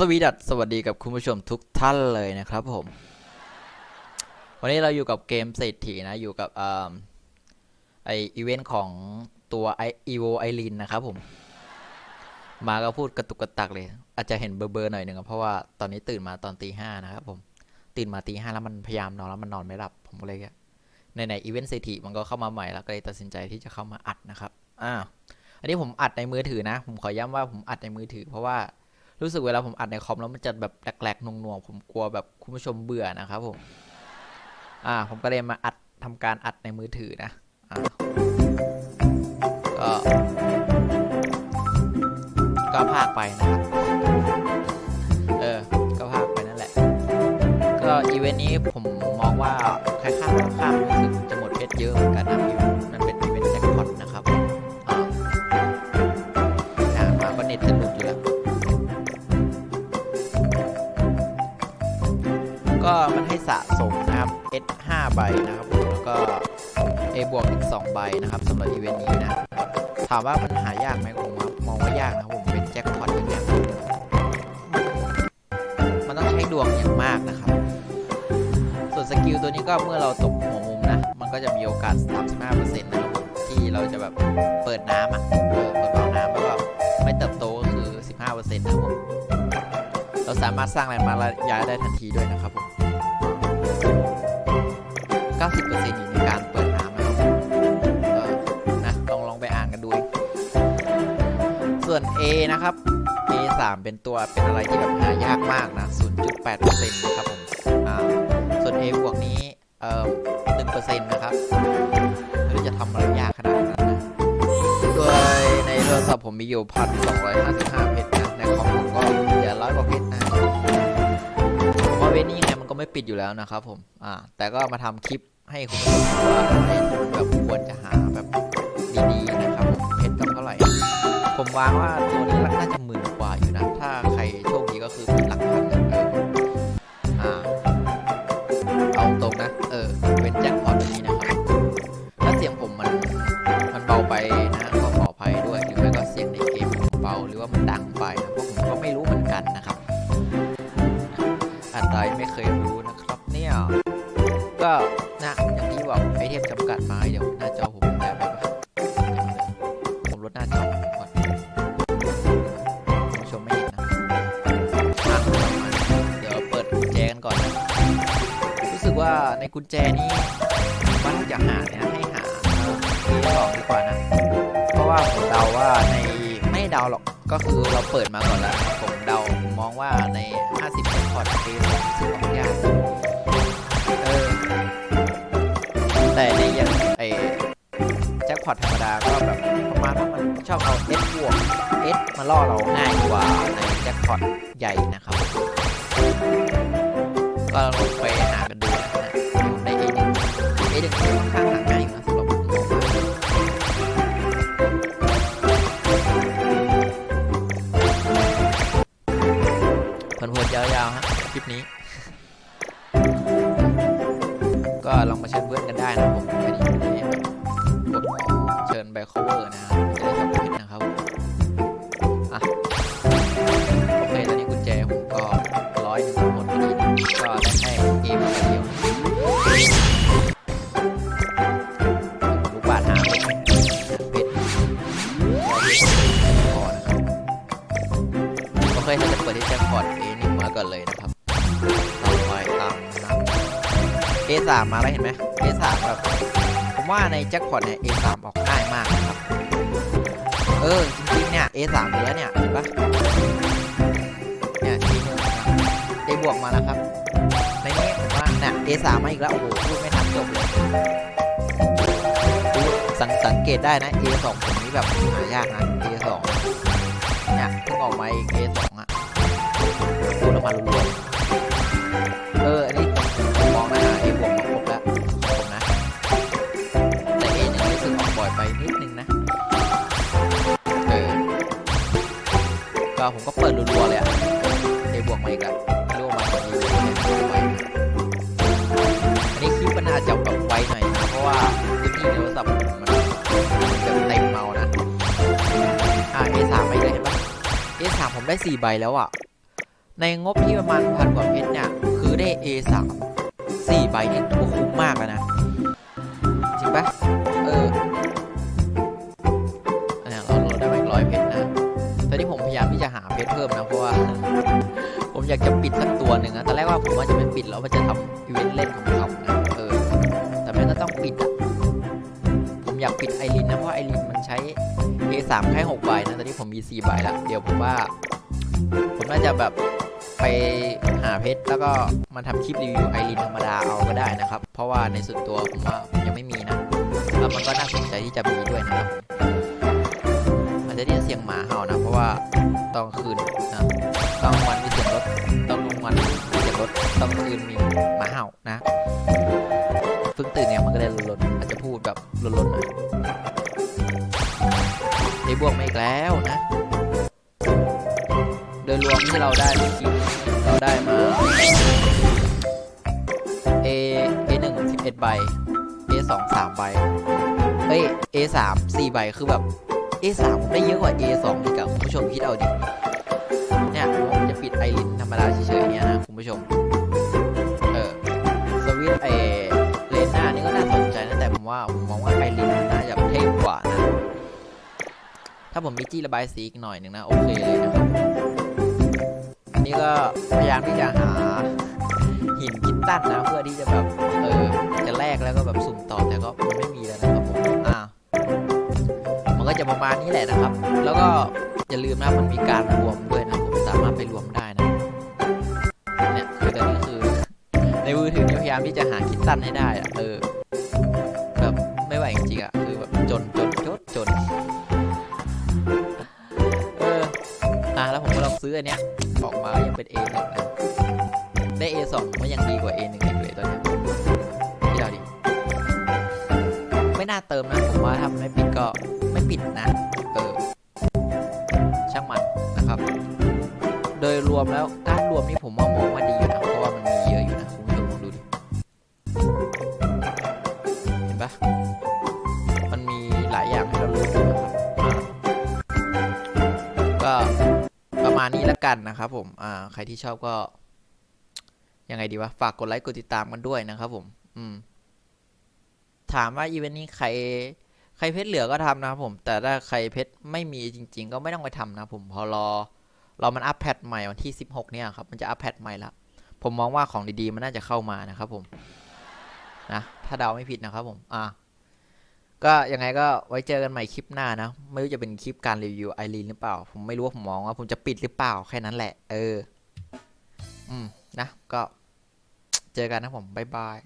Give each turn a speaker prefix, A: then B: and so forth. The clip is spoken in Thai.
A: สวีดัสสวัสดีกับคุณผู้ชมทุกท่านเลยนะครับผม วันนี้เราอยู่กับเกมเศรษฐีนะ อยู่กับอ่าไออีเวนต์ของตัวไออีโวไอรินนะครับผม มาก็พูดกระตุกกระตักเลย อาจจะเห็นเบอร์ๆหน่อยหนึ่งเพราะว่าตอนนี้ตื่นมาตอนตีห้านะครับผม ตื่นมาตีห้าแล้วมันพยายามนอนแล้วมันนอนไม่หลับ ผมก็เลยในในอีเวนต์เศรษฐีมันก็เข้ามาใหม่แล้วก็เลยตัดสินใจที่จะเข้ามาอัดนะครับ อ่า อันนี้ผมอัดในมือถือนะ ผมขอย้ำว่าผมอัดในมือถือ เพราะว่า รู้สึกเวลาผมอัดในคอมแล้วมันจะแบบแหลกๆหน่วงๆผมกลัวแบบคุณผู้ชมเบื่อนะครับผมอ่าผมก็เลยมาอัดทำการอัดในมือถือนะอ่าก็ก็พากไปนะครับเออก็พากไปนั่นแหละ ก็อีเวนต์นี้ผมมองว่าใครข้ามก็ข้ามรู้สึกจะหมดเพชรเยอะเหมือนกันนะ ใบนะครับผมแล้วก็ A บวกอีก2ใบนะครับสำหรับอีเวนต์นี้นะถามว่ามันหายากไหมผมมองว่ายากนะครับผมเป็นแจ็คพอตอย่างเงี้ยมันต้องใช้ดวงอย่างมากนะครับ ส่วนสกิลตัวนี้ก็เมื่อเราตกหัวมุมนะ มันก็จะมีโอกาส 35%นะครับที่เราจะแบบเปิดน้ำอะเปิดวาล์วน้ำแล้วก็ไม่เติบโตก็คือ 15%นะครับผมเราสามารถสร้างแลนด์มาระย้ายได้ทันทีด้วยนะครับผม 90%อีกในการเปิดน้ำนะครับผมนะลองลองไปอ่านกันดู ส่วน A นะครับ A 3 เป็นตัวเป็นอะไรที่แบบหายากมากนะ 0.8%นะครับผมส่วน A บวกนี้เอ่อ1%นะครับไม่รู้จะทำอะไรยากขนาดนั้นนะโดยในโทรศัพท์ผมมีอยู่ 1,255 เพชรนะในคอมผมก็เหลือร้อยกว่าเพชรนะเพราะเวนี่ไงมันก็ไม่ปิดอยู่แล้วนะครับผม อ่า แต่ก็มาทำคลิป ให้คุณผู้ชมดูว่าอะไรแบบควรจะหาแบบดีๆนะครับผมเพชรต้องเท่าไหร่ ผมวางว่าตัวนี้น่าจะหมื่นกว่าอยู่นะ ถ้าใครโชคดีก็คือเป็นหลักพันนะเอออ่าเอาตรงนะ เออ เป็นแจ็คพอตตัวนี้นะครับถ้าเสียงผมมันมันเบาไปนะ ก็ขออภัยด้วยหรือไม่ก็เสียงในเกมเบาหรือว่ามันดังไปนะพราะผมก็ไม่รู้เหมือนกันนะครับอันใดไม่เคยรู้นะครับเนี่ยก็ นะอย่างที่บอกไอเทมจำกัดมาเดี๋ยวหน้าจอผมได้ไหมวะผมลดหน้าจอผมก่อนผู้ชมไม่เห็นนะเดี๋ยวเปิดกุญแจกันก่อน รู้สึกว่าในกุญแจนี้มันอยากหาเนี่ยให้หาทีสองดีกว่านะ เพราะว่าผมเดาว่าในไม่เดาหรอกก็คือเราเปิดมาก่อนแล้วผมเดามองว่าใน 50เป็นพอร์ตเอสสิบของยาก แต่ในอยังไอแจ็คพอตธรรมดาก็แบบประมาณว่ามันชอบเอา S บวก S มาล่อเราง่ายกว่าในแจ็คพอตใหญ่นะครับ ก็ลองไปหากันดูนะใน A หนึ่ง A หนึ่งค่อนข้างหาง่ายอยู่นะสำหรับผมมองว่าเพลินๆยาวๆฮะคลิปนี้ ก็ลองมาเชิญเพื่อนกันได้นะผมไม่ได้ไม่ได้กดเชิญไป cover นะครับจะได้จบคลิปนะครับอะโอเคตอนนี้กุญแจผมก็ร้อยหนึ่งหมดพอดีก็ได้แค่เกมเดียวลูกบาทหาเพชรเพชรพอนะครับโอเคเราจะเปิดที่แจ็คพอต A1 มาก่อนเลยนะครับ A3 มาแล้วเห็นไหม A3 แบบผมว่าในแจ็คพอตเนี่ย A3 ออกง่ายมากครับ เออ จริงๆเนี่ย A3 อยู่แล้วเนี่ยเห็นปะเนี่ยทีนึงนะ A บวกมาแล้วครับ ในนี้ผมว่าเนี่ย A3 มาอีกแล้ว โอ้โหพูดไม่ทันจบเลยดูสังสังเกตได้นะ A2 ผมนี้แบบหายากนะ A2 เนี่ยเพิ่งออกมาอีก A2 อะพูดออกมารัว ผมก็เปิดรัวๆเลยอะ A บวกมาอีกอะไม่รู้ว่ามาจาก A บวกมาไหมอันนี้คลิปมันอาจจะแบบไวหน่อยนะเพราะว่าพื้นที่ในโทรศัพท์ผมมันมันจะเต็มเมานะอ่า A3 ไม่เลยเห็นปะ A3 ผมได้ 4 ใบแล้วอะในงบที่ประมาณพันกว่าเพชรเนี่ยคือได้ A3 สี่ใบเนี่ ปิดสักตัวหนึ่งนะตอนแรกว่าผมว่าจะไม่ปิดแล้วว่าจะทำอีเวนต์เล่นของเขานะเออ แต่มันก็ต้องปิดอะผมอยากปิดไอรินนะเพราะไอรินมันใช้ A3 แค่6ใบนะตอนนี้ผมมี 4 ใบแล้วเดี๋ยวผมว่า ผมน่าจะแบบไปหาเพชรแล้วก็มาทำคลิปรีวิวไอรินธรรมดาเอาก็ได้นะครับ เพราะว่าในส่วนตัวผมว่าผมยังไม่มีนะ แล้วมันก็น่าสนใจที่จะมีด้วยนะครับ จะได้ยินเสียงหมาเห่านะ เพราะว่าตอนคืนนะตอนวันมีเสียงรถตอนกลางวันมีเสียงรถตอนคืนมีหมาเห่านะเพิ่งตื่นเนี่ยมันก็เลยลนๆอาจจะพูดแบบลนๆหน่อยได้บวกมาอีกแล้วนะ โดยรวมที่เราได้เมื่อกี้เราได้มา A A หนึ่งสิบเอ็ดใบ A สองสามใบเอ้ย A สามสี่ใบคือแบบ A สามผมได้เยอะกว่า A สองอีกอะคุณผู้ชมคิดเอาดิ เนี่ยผมจะปิดไอรินธรรมดาเฉยๆเนี่ยนะคุณผู้ชม เออสวิตไอเลนหน้านี่ก็น่าสนใจนะแต่ผมว่าผมมองว่าไอรินน่าจะเท่กว่านะ ถ้าผมมีจี้ระบายสีอีกหน่อยหนึ่งนะโอเคเลยนะครับอันนี้ก็พยายามที่จะหาหินคิดตันนะเพื่อที่จะแบบเออจะแลกแล้วก็แบบสุ่มต่อแต่ก็มันไม่มีแล้วนะครับ ประมาณนี้แหละนะครับ แล้วก็อย่าลืมนะมันมีการรวมด้วยนะผมสามารถไปรวมได้นะเนี่ยคือตอนนี้คือในมือถือพยายามที่จะหาคิดตั้นให้ได้อะเออแบบไม่ไหวจริงๆอะคือแบบจนจนจนจนเอออะแล้วผมก็ลองซื้ออันเนี้ยออกมายังเป็น A 1นะได้ A 2มันยังดีกว่า A 1อีกเลยตอนเนี้ยที่เราดิไม่น่าเติมนะผมว่าถ้ามันไม่ปิดก็ ไม่ปิดนะเออช่างมันนะครับ โดยรวมแล้วการรวมนี่ผมว่ามองว่าดีอยู่นะเพราะว่ามันมีเยอะอยู่นะคุณผู้ชมลองดูดิเห็นปะมันมีหลายอย่างให้เราเลือกดูนะครับก็ประมาณนี้แล้วกันนะครับผมอ่าใครที่ชอบก็ยังไงดีวะฝากกดไลค์กดติดตามกันด้วยนะครับผม อืม ถามว่าอีเวนต์นี้ใคร ใครเพชรเหลือก็ทำนะครับผม แต่ถ้าใครเพชรไม่มีจริง ๆ ก็ไม่ต้องไปทำนะผมพอรอรอมันอัปแพทใหม่วันที่ 16 เนี่ยครับ มันจะอัปแพทใหม่ละผมมองว่าของดีๆ มันน่าจะเข้ามานะครับผมนะถ้าเดาไม่ผิดนะครับผมอ่าก็ยังไงก็ไว้เจอกันใหม่คลิปหน้านะ ไม่รู้จะเป็นคลิปการรีวิวไอรีนหรือเปล่า ผมไม่รู้ว่าผมมองว่าผมจะปิดหรือเปล่าแค่นั้นแหละ เออ อืมนะก็เจอกันนะผมบ๊ายบาย